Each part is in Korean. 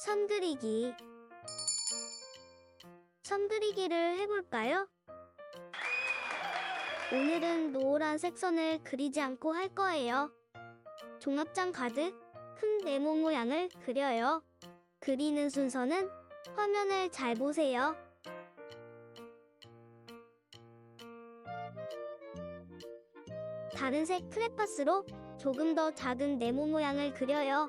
선 그리기. 선 그리기를 해볼까요? 오늘은 노란색 선을 그리지 않고 할 거예요. 종합장 가득 큰 네모 모양을 그려요. 그리는 순서는 화면을 잘 보세요. 다른 색 크레파스로 조금 더 작은 네모 모양을 그려요.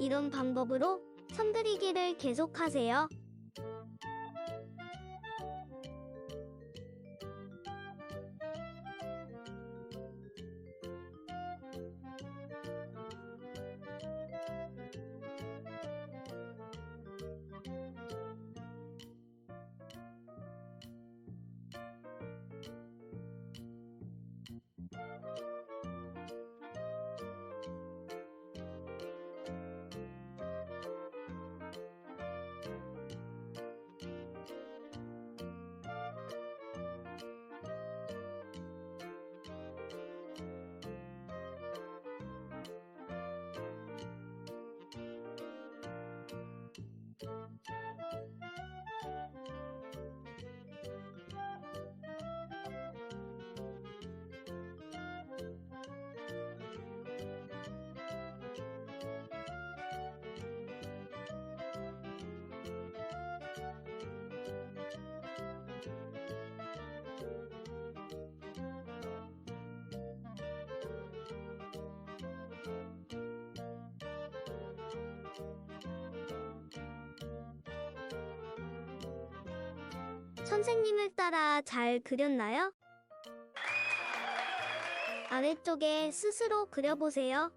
이런 방법으로 선 그리기를 계속하세요. 선생님을 따라 잘 그렸나요? 아래쪽에 스스로 그려보세요.